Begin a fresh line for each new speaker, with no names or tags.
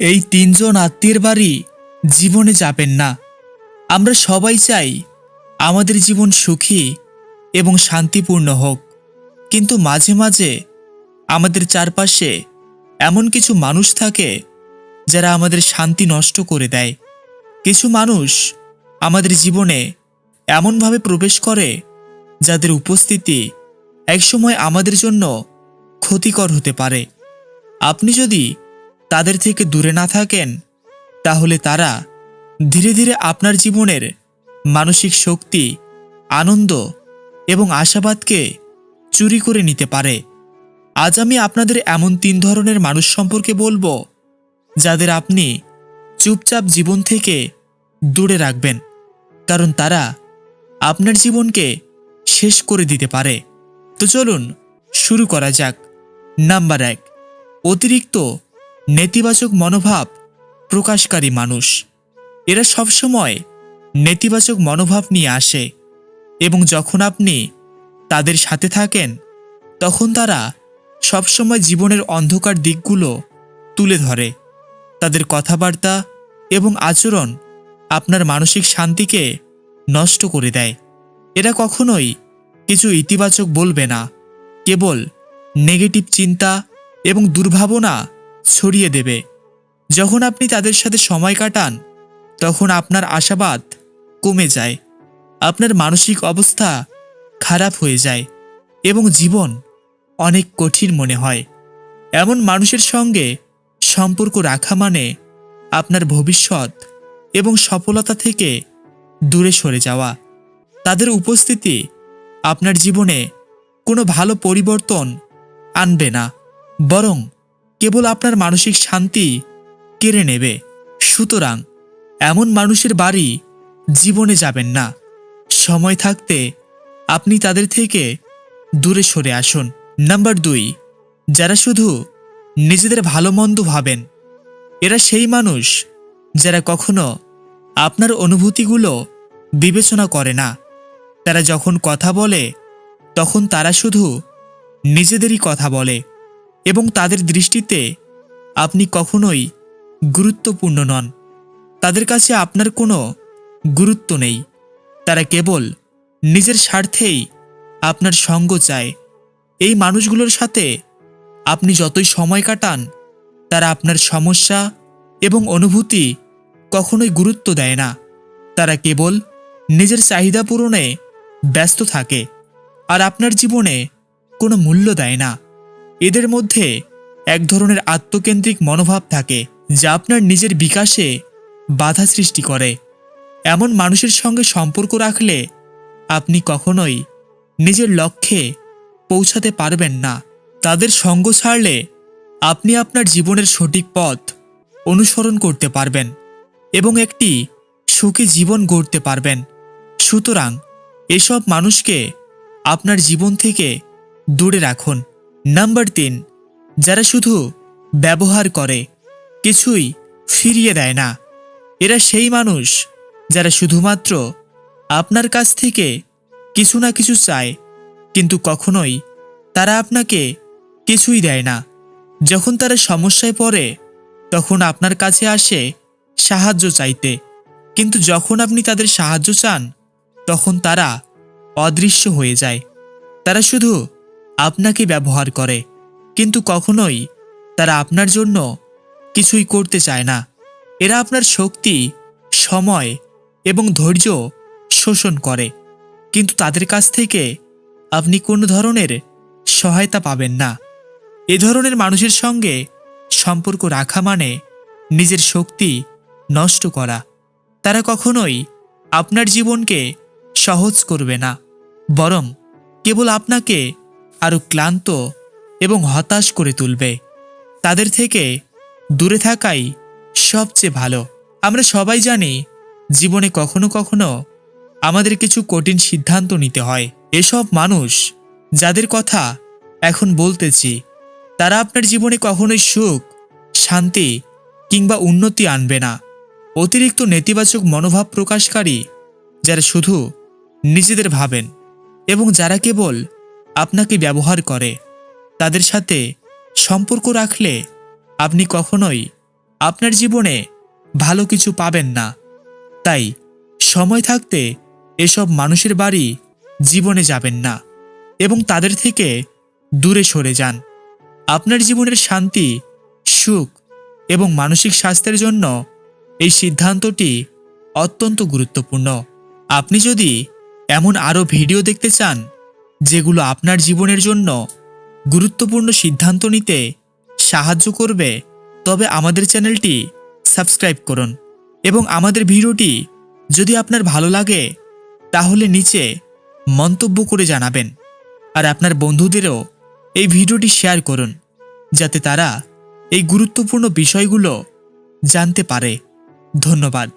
এই তিনজন আত্মীয়ের বাড়ি জীবনে যাবেন না। আমরা সবাই চাই আমাদের জীবন সুখী এবং শান্তিপূর্ণ হোক। কিন্তু মাঝে মাঝে আমাদের চারপাশে এমন কিছু মানুষ থাকে যারা আমাদের শান্তি নষ্ট করে দেয়। কিছু মানুষ আমাদের জীবনে এমনভাবে প্রবেশ করে যাদের উপস্থিতি একসময় আমাদের জন্য ক্ষতিকর হতে পারে। আপনি যদি তাদের থেকে দূরে না থাকেন, তাহলে তারা ধীরে ধীরে আপনার জীবনের মানসিক শক্তি, আনন্দ এবং আশাবাদকে চুরি করে নিতে পারে। আজ আমি আপনাদের এমন তিন ধরনের মানুষ সম্পর্কে বলব, যাদের আপনি চুপচাপ জীবন থেকে দূরে রাখবেন, কারণ তারা আপনার জীবনকে শেষ করে দিতে পারে। তো চলুন শুরু করা যাক। নাম্বার এক, অতিরিক্ত নেতিবাচক মনোভাব প্রকাশকারী মানুষ। এরা সবসময় নেতিবাচক মনোভাব নিয়ে আসে এবং যখন আপনি তাদের সাথে থাকেন, তখন তারা সবসময় জীবনের অন্ধকার দিকগুলো তুলে ধরে। তাদের কথাবার্তা এবং আচরণ আপনার মানসিক শান্তিকে নষ্ট করে দেয়। এরা কখনোই কিছু ইতিবাচক বলবে না। কেবল নেগেটিভ চিন্তা এবং দুর্ভাবনা ছড়িয়ে দেবে। যখন আপনি তাদের সাথে সময় কাটান, তখন আপনার আশাবাদ কমে যায়, আপনার মানসিক অবস্থা খারাপ হয়ে যায় এবং জীবন অনেক কঠিন মনে হয়। এমন মানুষের সঙ্গে সম্পর্ক রাখা মানে আপনার ভবিষ্যৎ এবং সফলতা থেকে দূরে সরে যাওয়া। তাদের উপস্থিতি আপনার জীবনে কোনো ভালো পরিবর্তন আনবে না, বরং কেবল আপনার মানসিক শান্তি কেড়ে নেবে। সুতরাং এমন মানুষের বাড়ি জীবনে যাবেন না। সময় থাকতে আপনি তাদের থেকে দূরে সরে আসুন। নাম্বার দুই, যারা শুধু নিজেদের ভালো মন্দ ভাবেন, এরা সেই মানুষ যারা কখনো আপনার অনুভূতিগুলো বিবেচনা করে না। তারা যখন কথা বলে, তখন তারা শুধু নিজেদেরই কথা বলে। এবং তাদের দৃষ্টিতে আপনি কখনোই গুরুত্বপূর্ণ নন। তাদের কাছে আপনার কোনো গুরুত্ব নেই। তারা কেবল নিজের স্বার্থেই আপনার সঙ্গ চায়। এই মানুষগুলোর সাথে আপনি যতই সময় কাটান, তারা আপনার সমস্যা এবং অনুভূতি কখনোই গুরুত্ব দেয় না। তারা কেবল নিজের চাহিদা পূরণে ব্যস্ত থাকে আর আপনার জীবনে কোনো মূল্য দেয় না। এদের মধ্যে এক ধরনের আত্মকেন্দ্রিক মনোভাব থাকে যা আপনার নিজের বিকাশে বাধা সৃষ্টি করে। এমন মানুষের সঙ্গে সম্পর্ক রাখলে আপনি কখনোই নিজের লক্ষ্যে পৌঁছাতে পারবেন না। তাদের সঙ্গ ছাড়লে আপনি আপনার জীবনের সঠিক পথ অনুসরণ করতে পারবেন এবং একটি সুখী জীবন গড়তে পারবেন। সুতরাং এসব মানুষকে আপনার জীবন থেকে দূরে রাখুন। নাম্বার তিন, যারা শুধু ব্যবহার করে, কিছুই ফিরিয়ে দেয় না। এরা সেই মানুষ যারা শুধুমাত্র আপনার কাছ থেকে কিছু না কিছু চায়, কিন্তু কখনোই তারা আপনাকে কিছুই দেয় না। যখন তারা সমস্যায় পড়ে, তখন আপনার কাছে আসে সাহায্য চাইতে। কিন্তু যখন আপনি তাদের সাহায্য চান, তখন তারা অদৃশ্য হয়ে যায়। তারা শুধু আপনাকে ব্যবহার করে। কিন্তু কখনোই তারা আপনার জন্য কিছুই করতে চায় না। এরা আপনার শক্তি, সময় এবং ধৈর্য শোষণ করে। কিন্তু তাদের কাছ থেকে আপনি কোনো ধরনের সহায়তা পাবেন না। এ ধরনের মানুষের সঙ্গে সম্পর্ক রাখা মানে নিজের শক্তি নষ্ট করা। তারা কখনোই আপনার জীবনকে সহজ করবে না। বরং কেবল আপনাকে আরও ক্লান্ত এবং হতাশ করে তুলবে। তাদের থেকে দূরে থাকাই সবচেয়ে ভালো। আমরা সবাই জানি, জীবনে কখনো কখনো আমাদের কিছু কঠিন সিদ্ধান্ত নিতে হয়। এসব মানুষ যাদের কথা এখন বলতেছি, তারা আপনার জীবনে কখনোই সুখ, শান্তি কিংবা উন্নতি আনবে না। অতিরিক্ত নেতিবাচক মনোভাব প্রকাশকারী যারা শুধু নিজেদের ভাবেন এবং যারা কেবল আপনাকে ব্যবহার করে। তাদের সাথে সম্পর্ক রাখলে আপনি কখনোই আপনার জীবনে ভালো কিছু পাবেন না। তাই সময় থাকতে এসব মানুষের বাড়ি জীবনে যাবেন না এবং তাদের থেকে দূরে সরে যান। আপনার জীবনের শান্তি, সুখ এবং মানসিক স্বাস্থ্যের জন্য এই সিদ্ধান্তটি অত্যন্ত গুরুত্বপূর্ণ। আপনি যদি এমন আরও ভিডিও দেখতে চান যেগুলো আপনার জীবনের জন্য গুরুত্বপূর্ণ সিদ্ধান্ত নিতে সাহায্য করবে, তবে আমাদের চ্যানেলটি সাবস্ক্রাইব করুন এবং আমাদের ভিডিওটি যদি আপনার ভালো লাগে, তাহলে নিচে মন্তব্য করে জানাবেন আর আপনার বন্ধুদেরও এই ভিডিওটি শেয়ার করুন যাতে তারা এই গুরুত্বপূর্ণ বিষয়গুলো জানতে পারে। ধন্যবাদ।